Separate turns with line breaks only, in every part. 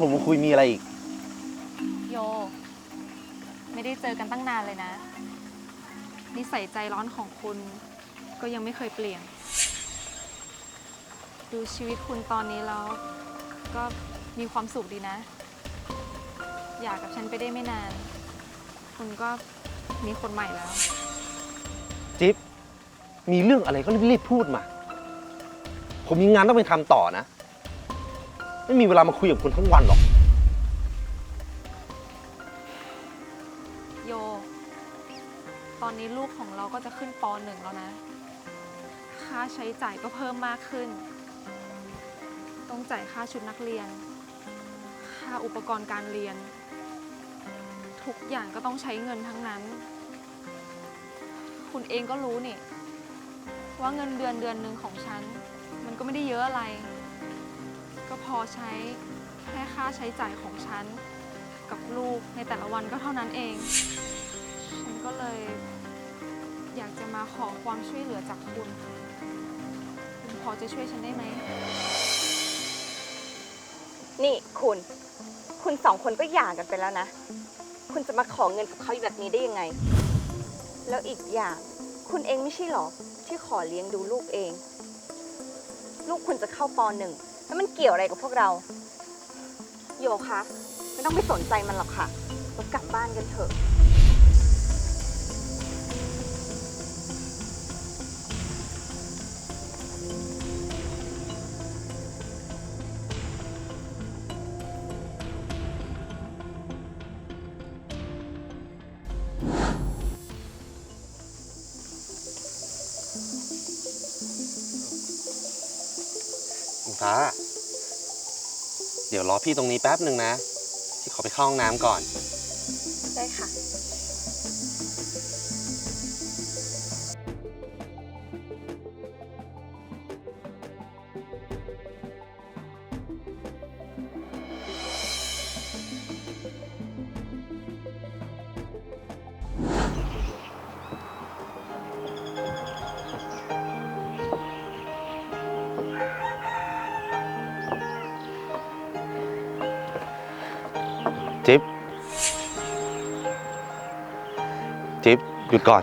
นัดผมมาคุยมีอะไรอีก
โย ไม่ได้เจอกันตั้งนานเลยนะ นิสัยใจร้อนของคุณ ก็ยังไม่เคยเปลี่ยน ดูชีวิตคุณตอนนี้แล้ว ก็มีความสุขดีนะ อยากกับฉันไปได้ไม่นาน คุณก็มีคนใหม่แล้ว
จิ๊บ มีเรื่องอะไรก็รีบๆพูดมา ผมมีงานต้องไปทำต่อนะ ไม่มีเวลามาคุยกับคุณทั้งวันหรอก
โย ตอนนี้ลูกของเราก็จะขึ้นปหนึ่งแล้วนะ ค่าใช้จ่ายก็เพิ่มมากขึ้น ต้องจ่ายค่าชุดนักเรียน ค่าอุปกรณ์การเรียน ทุกอย่างก็ต้องใช้เงินทั้งนั้น คุณเองก็รู้นี่ ว่าเงินเดือนเดือนหนึ่งของฉัน มันก็ไม่ได้เยอะอะไร พอใช้แค่ค่าใช้จ่ายของฉัน กับลูกในแต่ละวันก็เท่านั้นเอง ฉันก็เลย อยากจะมาขอความช่วยเหลือจากคุณ คุณพอจะช่วยฉันได้ไหม
นี่คุณ คุณสองคนก็หย่ากันไปแล้วนะ คุณจะมาขอเงินกับเขาแบบนี้ได้ยังไง แล้วอีกอย่าง คุณเองไม่ใช่หรอที่ขอเลี้ยงดูลูกเอง ลูกคุณจะเข้าปหนึ่ง แล้วมันเกี่ยวอะไรกับพวกเรา โยคะ ไม่ต้องไปสนใจมันหรอกค่ะเรากลับบ้านกันเถอะ
องฟ้า เดี๋ยวรอพี่ตรงนี้แป๊บหนึ่งนะ พี่ขอไปเข้าห้องน้ำก่อน หยุดก่อน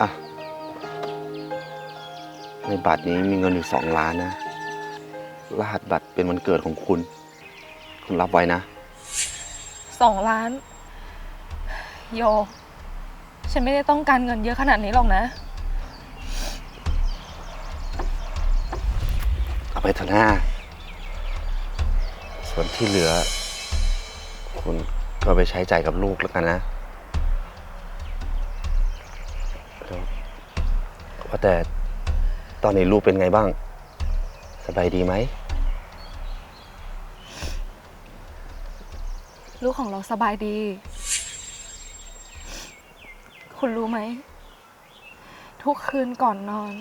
อะ ในบัตรนี้มีเงินอยู่สองล้านนะ รหัสบัตรเป็นวันเกิดของคุณ คุณรับไว้นะ
สองล้าน โย ฉันไม่ได้ต้องการเงินเยอะขนาดนี้หรอกนะ
เอา ไปเถอะน้าส่วนที่เหลือ คุณก็ไปใช้จ่ายกับลูกแล้วกันนะแล้วว่าแต่ตอนนี้ลูกเป็นไงบ้าง สบายดีไหม
ลูกของเราสบายดี คุณรู้ไหม ทุกคืนก่อนนอน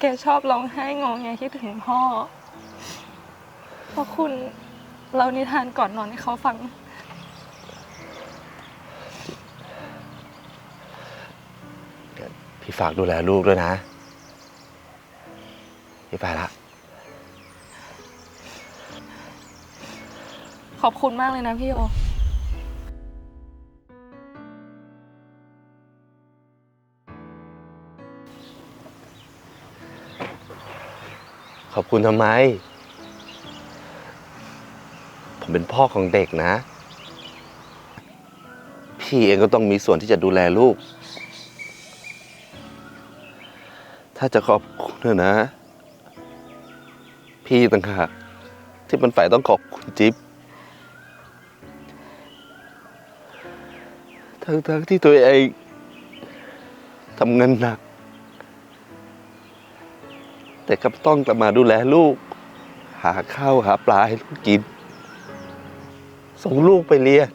แกชอบร้องไห้งอแงคิดถึงพ่อเพราะคุณเรานิทานก่อนนอนให้เขาฟัง
พี่ฝากดูแลลูกด้วยนะ พี่ไปละ
ขอบคุณมากเลยนะพี่โอ
อบคุณทำไม ผมเป็นพ่อของเด็กนะ พี่เองก็ต้องมีส่วนที่จะดูแลลูก ถ้าจะขอบคุณนะ พี่ต่างหากที่มันฝ่ายต้องขอบคุณจิ๊บทั้งๆที่ตัวเองทำงานหนัก แต่ก็ต้องกลับมาดูแลลูก หาข้าวหาปลาให้ลูกกิน ส่งลูกไปเรียน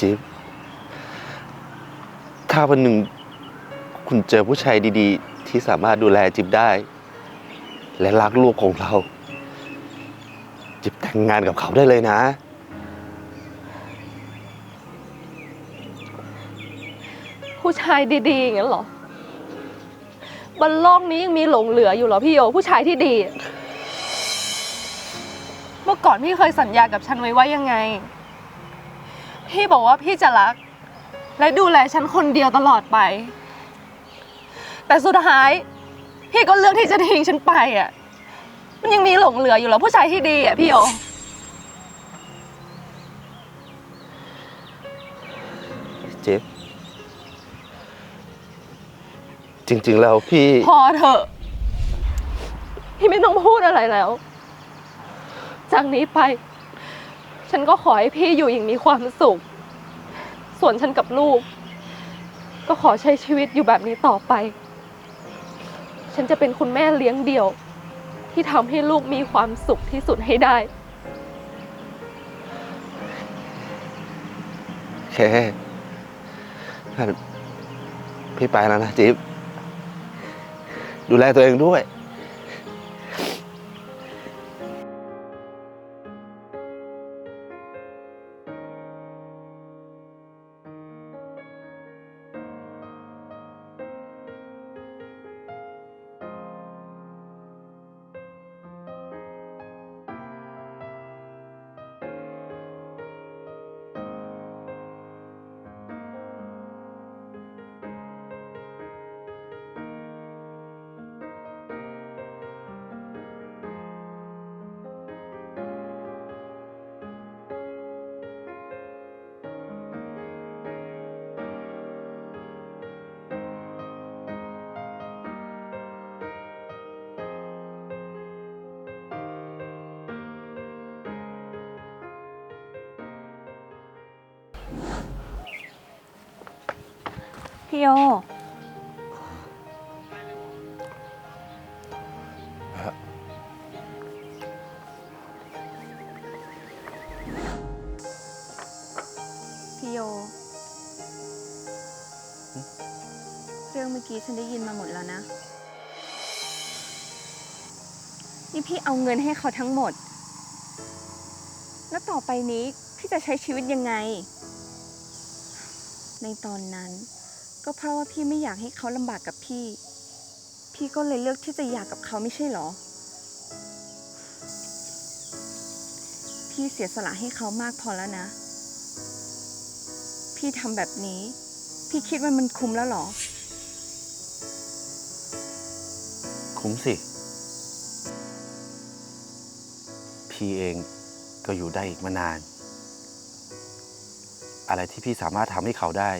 จิ๊บถ้าวันหนึ่งคุณเจอผู้ชายดีๆ ที่สามารถดูแลจิ๊บได้ และรักลูกของเรา จิ๊บแต่งงานกับเขาได้เลยนะ
ผู้ชายดีๆอย่างนั้นเหรอ บนโลกนี้ยังมีหลงเหลืออยู่เหรอพี่โยผู้ชายที่ดีอะเมื่อก่อนพี่เคยสัญญากับฉันไว้ว่ายังไง พี่บอกว่าพี่จะรัก และดูแลฉันคนเดียวตลอดไป แต่สุดท้าย พี่ก็เลือกที่จะทิ้งฉันไปอะ มันยังมีหลงเหลืออยู่เหรอผู้ชายที่ดีอะพี่โย
จิ๊บ จริง ๆ แล้วพี่
พอเถอะ พี่ไม่ต้องพูดอะไรแล้ว จากนี้ไป ฉันก็ขอให้พี่อยู่อย่างมีความสุข ส่วนฉันกับลูก ก็ขอใช้ชีวิตอยู่แบบนี้ต่อไป ฉันจะเป็นคุณแม่เลี้ยงเดี่ยว ที่ทำให้ลูกมีความสุขที่สุดให้ได้
โอเคงั้นพี่ไปแล้วนะจิ๊บ ดูแลตัวเองด้วย
พี่โย พี่โย เรื่องเมื่อกี้ฉันได้ยินมาหมดแล้วนะ นี่พี่เอาเงินให้เขาทั้งหมด แล้วต่อไปนี้ พี่จะใช้ชีวิตยังไง ในตอนนั้น ก็เพราะว่าพี่ไม่อยากให้เขาลำบากกับพี่ พี่ก็เลยเลือกที่จะหย่ากับเขาไม่ใช่เหรอ พี่เสียสละให้เขามากพอแล้วนะ พี่ทำแบบนี้ พี่คิดว่ามันคุ้มแล้วเหรอ
คุ้มสิ พี่เองก็อยู่ได้อีกมานาน อะไรที่พี่สามารถทำให้เขาได้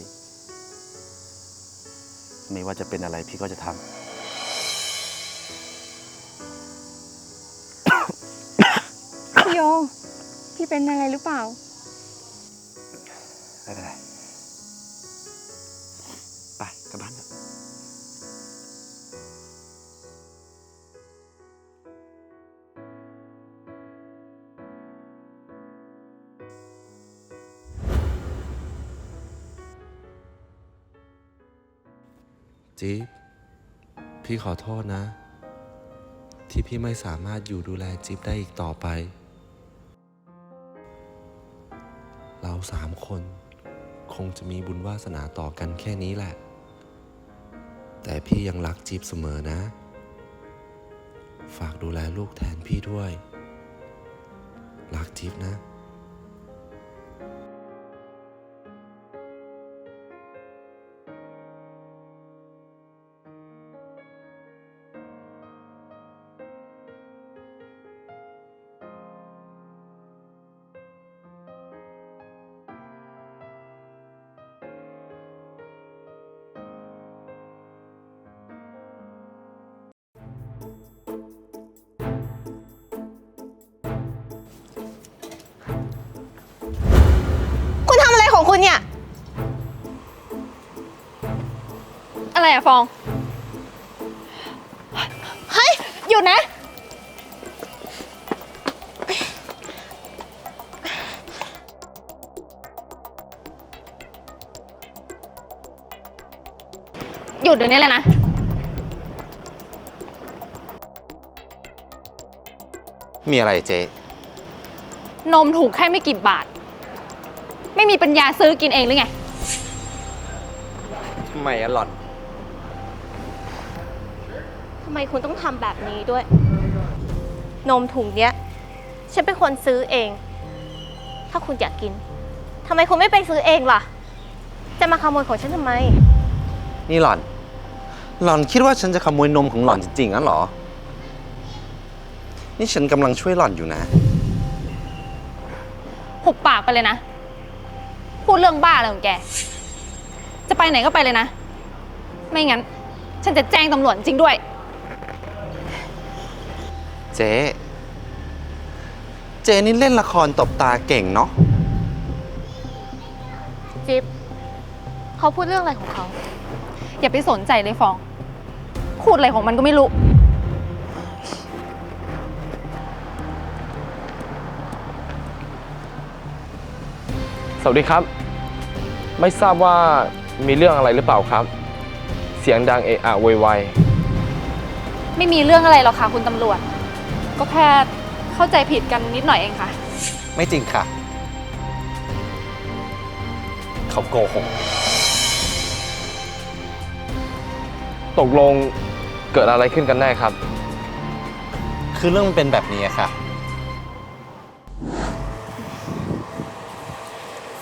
ไม่ว่าจะเป็นอะไรพี่ก็จะทำ
พี่โย พี่เป็นอะไรหรือเปล่า
ไม่เป็นไร จิ๊บพี่ขอโทษนะ ที่พี่ไม่สามารถอยู่ดูแลจิ๊บได้อีกต่อไป เราสามคน คงจะมีบุญวาสนาต่อกันแค่นี้แหละ แต่พี่ยังรักจิ๊บเสมอนะ ฝากดูแลลูกแทนพี่ด้วย รักจิ๊บนะ
เนี่ย
อะไรอะฟอง
เฮ้ย หยุดนะ
หยุดเดี๋ยวนี้เลยนะ
มีอะไรเจ๊
นมถูกแค่ไม่กี่บาท ไม่มีปัญญาซื้อกินเองหรือไง
ทำไมอะหล่อน
ทำไมคุณต้องทำแบบนี้ด้วย นมถุงเนี้ย ฉันเป็นคนซื้อเอง ถ้าคุณอยากกินทำไมคุณไม่ไปซื้อเองล่ะ จะมาขโมยของฉันทำไม
นี่หล่อน หล่อนคิดว่าฉันจะขโมยนมของหล่อนจริงๆงั้นเหรอ นี่ฉันกำลังช่วยหล่อนอยู่นะ
หุบปากไปเลยนะ พูดเรื่องบ้าอะไรของแก จะไปไหนก็ไปเลยนะ ไม่งั้น ฉันจะแจ้งตำรวจจริงด้วย
เจ๊ เจ๊นี่เล่นละครตบตาเก่งเนาะ
จิ๊บเขาพูดเรื่องอะไรของเขา
อย่าไปสนใจเลยฟอง พูดอะไรของมันก็ไม่รู้
วัสดีครับ ไม่ทราบว่ามีเรื่องอะไรหรือเปล่าครับ เสียงดังเอะอะโวยวาย
ไม่มีเรื่องอะไรหรอกค่ะคุณตำรวจ ก็แค่เข้าใจผิดกันนิดหน่อยเองค่ะ
ไม่จริงค่ะ เขาโกหก
ตกลงเกิดอะไรขึ้นกันแน่ครับ
คือเรื่องมันเป็นแบบนี้ค่ะ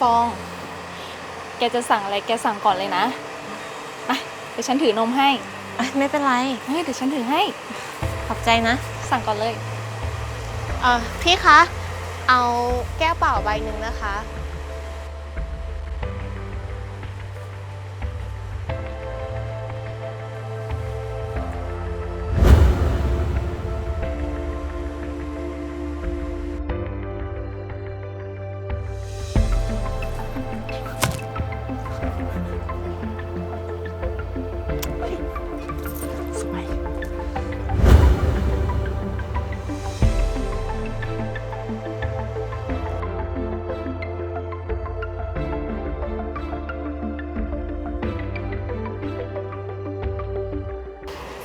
ฟอง แกจะสั่งอะไรแกสั่งก่อนเลยนะมาเดี๋ยวฉันถือนมให้
ไม่เป็นไร
เฮ้ยเดี๋ยวฉันถือให้
ขอบใจนะ
สั่งก่อนเลย
เออพี่คะ เอาแก้วเปล่าใบหนึ่งนะคะ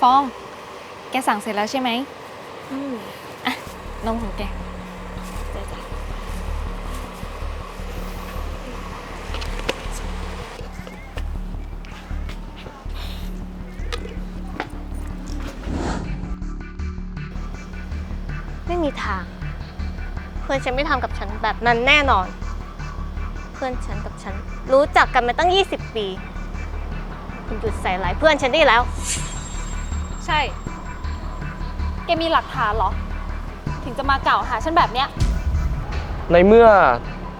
ฟอง แกสั่งเสร็จแล้วใช่ไหม
อืม
นมของแก
ไม่มีทาง เพื่อนฉันไม่ทำกับฉันแบบนั้นแน่นอน เพื่อนฉันกับฉัน รู้จักกันมาตั้ง 20 ปี คุณหยุดใส่ร้ายเพื่อนฉันได้แล้ว
ใช่ แกมีหลักฐานเหรอ ถึงจะมากล่าวหาฉันแบบเนี้ย
ในเมื่อ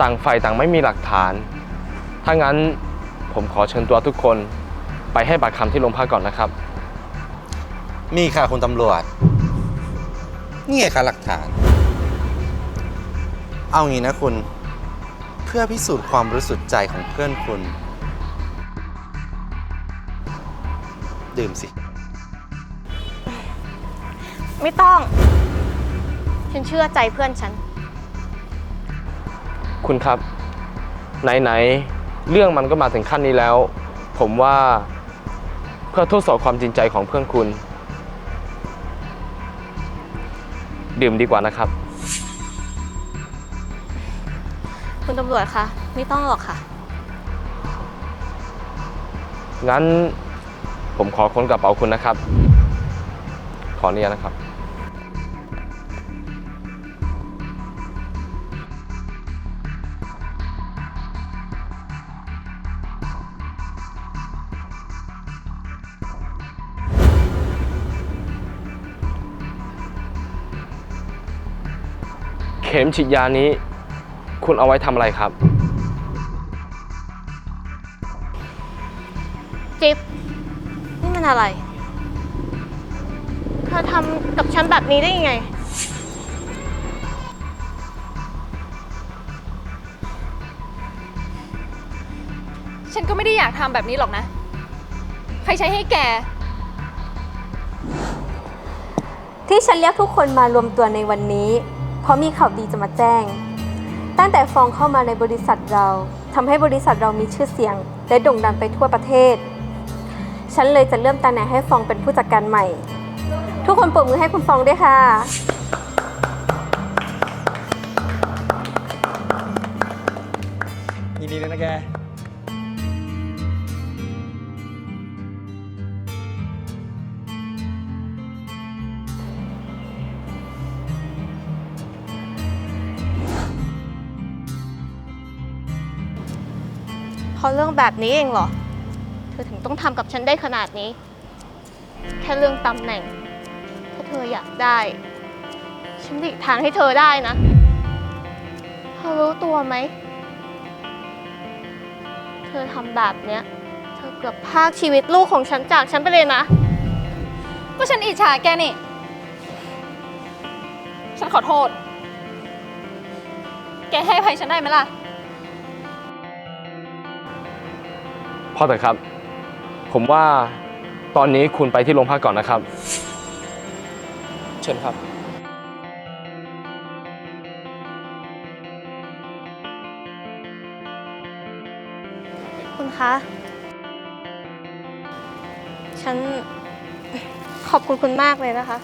ต่างฝ่ายต่างไม่มีหลักฐาน ถ้างั้นผมขอเชิญตัวทุกคนไปให้ปากคำที่โรงพักก่อนนะครับ
มีค่ะคุณตำรวจ นี่ไงคะหลักฐาน เอางี้นะคุณ เพื่อพิสูจน์ความบริสุทธิ์ใจของเพื่อนคุณ ดื่มสิ
ไม่ต้อง ฉันเชื่อใจเพื่อนฉัน
คุณครับ ไหนๆ เรื่องมันก็มาถึงขั้นนี้แล้ว ผมว่าเพื่อทดสอบความจริงใจของเพื่อนคุณ ดื่มดีกว่านะครับ
คุณตำรวจคะไม่ต้องหรอกค่ะ
งั้นผมขอค้นกระเป๋าคุณนะครับ ขออนุญาตนะครับ ข็มฉีดยานี้ คุณเอาไว้ทำอะไรครับ
จิ๊บนี่มันอะไร เธอทำกับฉันแบบนี้ได้ยังไง
ฉันก็ไม่ได้อยากทำแบบนี้หรอกนะ ใครใช้ให้แก
ที่ฉันเรียกทุกคนมารวมตัวในวันนี้ เพราะมีข่าวดีจะมาแจ้ง ตั้งแต่ฟองเข้ามาในบริษัทเราทำให้บริษัทเรามีชื่อเสียง และโด่งดังไปทั่วประเทศ ฉันเลยจะเริ่มตำแหน่งให้ฟองเป็นผู้จัดการใหม่ ทุกคนปรบมือให้คุณฟองด้วยค่ะ
ยินดีเลยนะแก
ราะเรื่องแบบนี้เองเหรอ เธอถึงต้องทำกับฉันได้ขนาดนี้ แค่เรื่องตำแหน่ง ถ้าเธออยากได้ ฉันหลีกทางให้เธอได้นะ เธอรู้ตัวไหม เธอทำแบบเนี้ย เธอเกือบพากชีวิตลูกของฉันจากฉันไปเลยนะ
ก็ฉันอิจฉาแกนี่ ฉันขอโทษ แกให้อภัยฉันได้ไหมล่ะ
พอเถอะครับ ผมว่าตอนนี้คุณไปที่โรงพักก่อนนะครับ เชิญครับ
คุณคะ ฉันขอบคุณคุณมากเลยนะคะ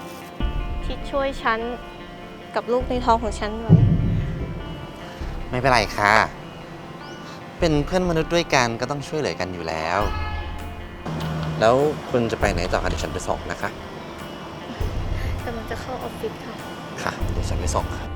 ที่ช่วยฉันกับลูกในท้องของฉันไว้
ไม่เป็นไรค่ะ เป็นเพื่อนมนุษย์ด้วยกันก็ต้องช่วยเหลือกันอยู่แล้ว แล้วคุณจะไปไหนต่อคะเดี๋ยวฉันไปส่งนะคะ
กำลังจะเข้าออฟฟิศค่ะ
ค่ะ เดี๋ยวฉันไปส่งค่ะ